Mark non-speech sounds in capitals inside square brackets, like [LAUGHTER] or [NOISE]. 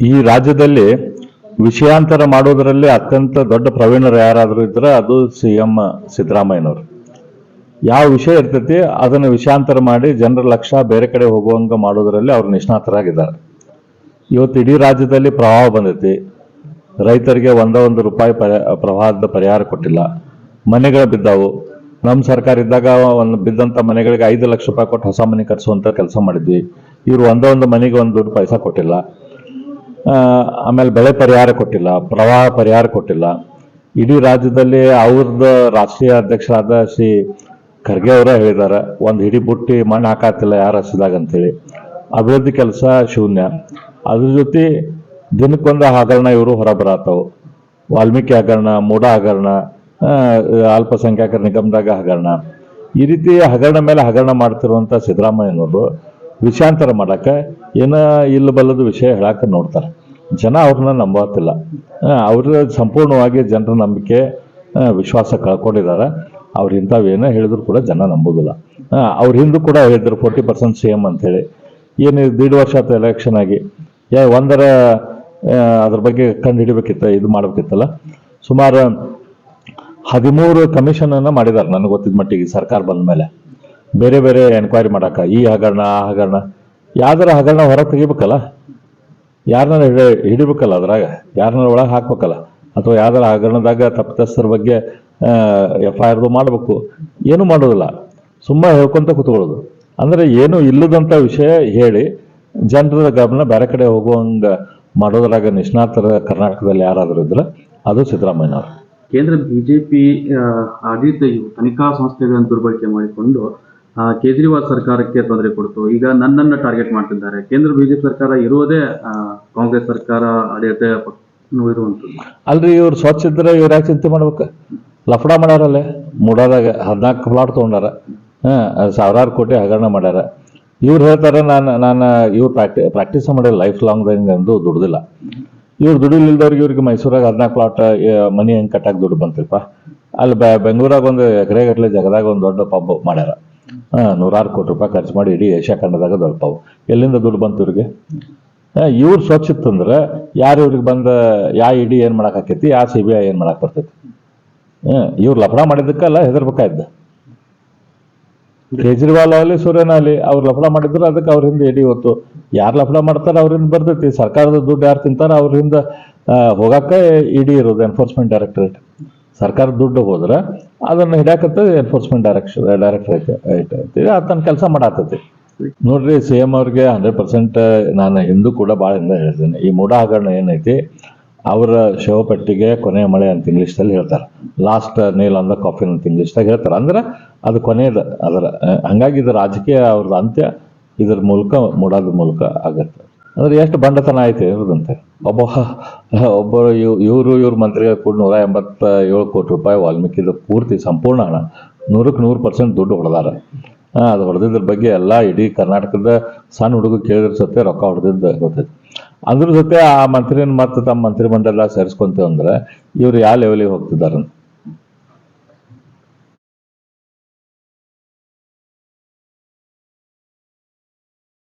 ಈ ರಾಜ್ಯದಲ್ಲಿ ವಿಷಯಾಂತರ ಮಾಡೋದರಲ್ಲಿ ಅತ್ಯಂತ ದೊಡ್ಡ ಪ್ರವೀಣರು ಯಾರಾದರೂ ಇದ್ರೆ ಅದು ಸಿ ಎಂ ಸಿದ್ದರಾಮಯ್ಯನವರು. ಯಾವ ವಿಷಯ ಇರ್ತೈತಿ, ಅದನ್ನು ವಿಷಯಾಂತರ ಮಾಡಿ ಜನರ ಲಕ್ಷ ಬೇರೆ ಕಡೆ ಹೋಗುವಂಗ ಮಾಡೋದರಲ್ಲಿ ಅವ್ರು ನಿಷ್ಣಾತರಾಗಿದ್ದಾರೆ. ಇವತ್ತು ಇಡೀ ರಾಜ್ಯದಲ್ಲಿ ಪ್ರವಾಹ ಬಂದೈತಿ. ರೈತರಿಗೆ ಒಂದ ಒಂದು ರೂಪಾಯಿ ಪರಿ, ಪ್ರವಾಹದ ಪರಿಹಾರ ಕೊಟ್ಟಿಲ್ಲ. ಮನೆಗಳು ಬಿದ್ದಾವು. ನಮ್ಮ ಸರ್ಕಾರ ಇದ್ದಾಗ ಒಂದು ಬಿದ್ದಂಥ ಮನೆಗಳಿಗೆ ಐದು ಲಕ್ಷ ರೂಪಾಯಿ ಕೊಟ್ಟು ಹೊಸ ಮನೆ ಕಟ್ಸುವಂಥ ಕೆಲಸ ಮಾಡಿದ್ವಿ. ಇವರು ಒಂದೊಂದು ಒಂದು ಮನೆಗೆ ಒಂದು ದುಡ್ಡು ಪೈಸಾ ಕೊಟ್ಟಿಲ್ಲ. ಆಮೇಲೆ ಬೆಳೆ ಪರಿಹಾರ ಕೊಟ್ಟಿಲ್ಲ, ಪ್ರವಾಹ ಪರಿಹಾರ ಕೊಟ್ಟಿಲ್ಲ. ಇಡೀ ರಾಜ್ಯದಲ್ಲಿ ಅವ್ರದ್ದು ರಾಷ್ಟ್ರೀಯ ಅಧ್ಯಕ್ಷರಾದ ಶ್ರೀ ಖರ್ಗೆ ಅವರ ಹೇಳಿದ್ದಾರೆ, ಒಂದು ಹಿಡಿ ಬುಟ್ಟಿ ಮಣ್ಣು ಹಾಕಾತಿಲ್ಲ ಯಾರು ಹಸಿದಾಗ ಅಂತೇಳಿ. ಅಭಿವೃದ್ಧಿ ಕೆಲಸ ಶೂನ್ಯ. ಅದ್ರ ಜೊತೆ ದಿನಕ್ಕೊಂದು ಹಗರಣ ಇವರು ಹೊರಬರತ್ತವು ವಾಲ್ಮೀಕಿ ಹಗರಣ ಮೂಡ ಹಗರಣ ಅಲ್ಪಸಂಖ್ಯಾತರ ನಿಗಮದಾಗ ಹಗರಣ. ಈ ರೀತಿ ಹಗರಣ ಮೇಲೆ ಹಗರಣ ಮಾಡ್ತಿರುವಂಥ ಸಿದ್ದರಾಮಯ್ಯನವರು ವಿಷಯಾಂತರ ಮಾಡೋಕ್ಕೆ ಏನೋ ಇಲ್ಲ ಬಲ್ಲದ ವಿಷಯ ಹೇಳಕ್ಕೆ ನೋಡ್ತಾರೆ. ಜನ ಅವ್ರನ್ನ ನಂಬತ್ತಿಲ್ಲ ಅವ್ರ ಸಂಪೂರ್ಣವಾಗಿ ಜನರ ನಂಬಿಕೆ ವಿಶ್ವಾಸ ಕಳ್ಕೊಂಡಿದ್ದಾರೆ. ಅವ್ರು ಇಂಥವೇನೋ ಹೇಳಿದ್ರು ಕೂಡ ಜನ ನಂಬೋದಿಲ್ಲ. ಅವ್ರ ಹಿಂದೂ ಕೂಡ ಹೇಳಿದ್ರು ಫೋರ್ಟಿ ಪರ್ಸೆಂಟ್ ಸಿ ಎಂ ಅಂತೇಳಿ ಏನು ದೀಡ್ ವರ್ಷ ಆಯ್ತು ಎಲೆಕ್ಷನ್ ಆಗಿ. ಯಾ ಒಂದರ ಅದ್ರ ಬಗ್ಗೆ ಕಂಡು ಹಿಡಿಬೇಕಿತ್ತ, ಇದು ಮಾಡ್ಬೇಕಿತ್ತಲ್ಲ. ಸುಮಾರು ಹದಿಮೂರು ಕಮಿಷನನ್ನು ಮಾಡಿದ್ದಾರೆ ನನಗೆ ಗೊತ್ತಿದ್ದ ಮಟ್ಟಿಗೆ ಸರ್ಕಾರ ಬಂದ ಮೇಲೆ. ಬೇರೆ ಬೇರೆ ಎನ್ಕ್ವೈರಿ ಮಾಡಾಕ. ಈ ಹಗರಣ, ಆ ಹಗರಣ. ಯಾವ್ದಾರ ಹಗರಣ ಹೊರಗೆ ತೆಗಿಬೇಕಲ್ಲ? ಯಾರನ್ನ ಹಿಡಿ, ಹಿಡಿಬೇಕಲ್ಲ ಅದ್ರಾಗ? ಯಾರನ್ನ ಒಳಗೆ ಹಾಕ್ಬೇಕಲ್ಲ? ಅಥವಾ ಯಾವ್ದಾರ ಹಗರಣದಾಗ ತಪ್ಪಿತಸ್ಥರ ಬಗ್ಗೆ ಎಫ್ ಐ ಆರ್ದು ಮಾಡಬೇಕು. ಏನೂ ಮಾಡೋದಿಲ್ಲ. ಸುಮ್ಮ ಹೇಳ್ಕೊಂತ ಕೂತ್ಕೊಳ್ಳೋದು. ಅಂದರೆ ಏನು ಇಲ್ಲದಂಥ ವಿಷಯ ಹೇಳಿ ಜನರ ಗಮನ ಬೇರೆ ಕಡೆ ಹೋಗುವಂಗೆ ಮಾಡೋದ್ರಾಗ ನಿಷ್ಣಾತರ ಕರ್ನಾಟಕದಲ್ಲಿ ಯಾರಾದರೂ ಇದ್ರೆ, ಅದು ಸಿದ್ದರಾಮಯ್ಯನವರು. ಕೇಂದ್ರ ಬಿಜೆಪಿ ಆಡಳಿತ ತನಿಖಾ ಸಂಸ್ಥೆಗಳನ್ನು ದುರ್ಬಳಕೆ ಮಾಡಿಕೊಂಡು ಕೇಜ್ರಿವಾಲ್ ಸರ್ಕಾರಕ್ಕೆ ತೊಂದರೆ ಕೊಡ್ತು. ಈಗ ನನ್ನನ್ನು ಟಾರ್ಗೆಟ್ ಮಾಡ್ತಿದ್ದಾರೆ. ಕೇಂದ್ರ ಬಿಜೆಪಿ ಸರ್ಕಾರ ಇರೋದೇ ಕಾಂಗ್ರೆಸ್ ಸರ್ಕಾರ ಆಡಳಿತ ಅಲ್ರಿ, ಇವ್ರು ಸ್ವಚ್ಛ ಇದ್ರೆ ಇವ್ರು ಯಾಕೆ ಚಿಂತೆ ಮಾಡ್ಬೇಕು? ಲಫಡ ಮಾಡ್ಯಾರಲ್ಲೇ? ಮೂಡಾದಾಗ ಹದಿನಾಲ್ಕು ಫ್ಲಾಟ್ ತೊಗೊಂಡಾರ. ಹಾಂ ಸಾವಿರಾರು ಕೋಟಿ ಹಗರಣ ಮಾಡ್ಯಾರ. ಇವ್ರು ಹೇಳ್ತಾರೆ, ನಾನು ನಾನು, ಇವ್ರು ಪ್ರಾಕ್ಟಿ, ಪ್ರಾಕ್ಟೀಸ್ ಮಾಡಿಲ್ಲ, ಲೈಫ್ ಲಾಂಗ್ ಎಂದು ದುಡ್ದಿಲ್ಲ. ಇವ್ರು ದುಡಿಲಿಲ್ದವ್ರಿಗೆ ಇವ್ರಿಗೆ ಮೈಸೂರಾಗ ಹದಿನಾಲ್ಕು ಪ್ಲಾಟ್ ಮನಿ ಹೆಂಗೆ ಕಟ್ಟಾಗಿ ದುಡ್ಡು ಬಂತಿಲ್ಪ? ಅಲ್ಲಿ ಬೆಂಗಳೂರಾಗ ಒಂದು ಎಕರೆ ಗಟ್ಟಲೆ ಜಗದಾಗ ಒಂದು ದೊಡ್ಡ ಪಬ್ ಮಾಡ್ಯಾರ. ನೂರಾರು ಕೋಟಿ ರೂಪಾಯಿ ಖರ್ಚು ಮಾಡಿ ಇಡೀ ಏಷ್ಯಾ ಖಂಡದಾಗ ದೊಡ್ಡವು ಎಲ್ಲಿಂದ ದುಡ್ಡು ಬಂತು ಇವ್ರಿಗೆ? ಇವ್ರು ಸ್ವಚ್ಛ ಇತ್ತಂದ್ರೆ ಯಾರು ಇವ್ರಿಗೆ ಬಂದ, ಯಾ ಇಡಿ ಏನು ಮಾಡೋಕ್ಕಾಕೈತಿ ಆಕೈತಿ, ಯಾ ಸಿ ಬಿ ಐ ಏನು ಮಾಡಕ್ಕೆ ಬರ್ತೈತಿ? ಇವ್ರು ಲಫಡ ಮಾಡಿದ್ದಕ್ಕಲ್ಲ ಹೆದರ್ಬೇಕಾಯ್ದ ಕೇಜ್ರಿವಾಲ್ ಆಗಲಿ, ಸೂರ್ಯನ ಆಗಲಿ, ಅವ್ರು ಲಫಡ ಮಾಡಿದ್ರೆ ಅದಕ್ಕೆ ಅವ್ರ ಹಿಂದೆ ಇಡಿ ಹೊತ್ತು. ಯಾರು ಲಫಡ ಮಾಡ್ತಾರ ಅವ್ರಿಂದ ಬರ್ತೈತಿ. ಸರ್ಕಾರದ ದುಡ್ಡು ಯಾರು ತಿಂತಾರ ಅವ್ರಿಂದ ಹೋಗಕ್ಕೆ ಇಡಿ ಇರೋದು ಎನ್ಫೋರ್ಸ್ಮೆಂಟ್ ಡೈರೆಕ್ಟರೇಟ್ ಸರ್ಕಾರದ ದುಡ್ಡು ಹೋದ್ರೆ ಅದನ್ನ ಹಿಡಾಕತ್ತ ಎನ್ಫೋರ್ಸ್ಮೆಂಟ್ ಡೈರೆಕ್ಷನ್ ಡೈರೆಕ್ಟರೇಟ್ ಐತಿ ಅದು ತನ್ನ ಕೆಲಸ ಮಾಡಾತೈತಿ ನೋಡ್ರಿ ಸಿ ಎಂ ಅವ್ರಿಗೆ ಹಂಡ್ರೆಡ್ ಪರ್ಸೆಂಟ್ ನಾನು ಹಿಂದೂ ಕೂಡ ಭಾಳ ಹಿಂದೆ ಹೇಳ್ತೀನಿ. ಈ ಮೂಡ ಹಗರಣ ಏನೈತಿ, ಅವರ ಶವಪಟ್ಟಿಗೆ ಕೊನೆಯ ಮಳೆ ಅಂತ ಇಂಗ್ಲೀಷ್ದಲ್ಲಿ ಹೇಳ್ತಾರೆ. ಲಾಸ್ಟ್ ನೇಲ್ ಅಂದ ಕಾಫಿನ್ ಅಂತ ಇಂಗ್ಲೀಷ್ದಾಗ ಹೇಳ್ತಾರೆ. ಅಂದ್ರೆ ಅದು ಕೊನೆಯದ ಅದರ, ಹಂಗಾಗಿ ಇದು ರಾಜಕೀಯ ಅವ್ರದ್ದು ಅಂತ್ಯ, ಇದ್ರ ಮೂಲಕ ಮೂಡಾದ ಮೂಲಕ ಆಗತ್ತೆ. ಅಂದ್ರೆ ಎಷ್ಟು ಬಂಡತನ ಆಯ್ತು ಇರೋದಂತೆ ಒಬ್ಬ [LAUGHS] ಒಬ್ಬರು ಇವ್ ಇವರು ಇವ್ರ ಮಂತ್ರಿಗಳು ಕೂಡ ನೂರ ಎಂಬತ್ತ ಏಳು ಕೋಟಿ ರೂಪಾಯಿ ವಾಲ್ಮೀಕಿದು ಪೂರ್ತಿ ಸಂಪೂರ್ಣ ಹಣ. ನೂರಕ್ಕೆ ನೂರು ಪರ್ಸೆಂಟ್ ದುಡ್ಡು ಹೊಡೆದಾರ. ಅದು ಹೊಡೆದಿದ್ರ ಬಗ್ಗೆ ಎಲ್ಲ ಇಡೀ ಕರ್ನಾಟಕದ ಸಣ್ಣ ಹುಡುಗ ಕೇಳಿದ್ರ ಸತೆ ರೊಕ್ಕ ಹೊಡೆದಿದ್ದು ಗೊತ್ತೈತಿ. ಅದ್ರ ಜೊತೆ ಆ ಮಂತ್ರಿನ ಮತ್ತೆ ತಮ್ಮ ಮಂತ್ರಿಮಂಡಲ ಸೇರಿಸ್ಕೊಂತೇವೆ ಅಂದ್ರೆ ಇವ್ರು ಯಾವ ಲೆವೆಲಿಗೆ ಹೋಗ್ತಿದ್ದಾರೆ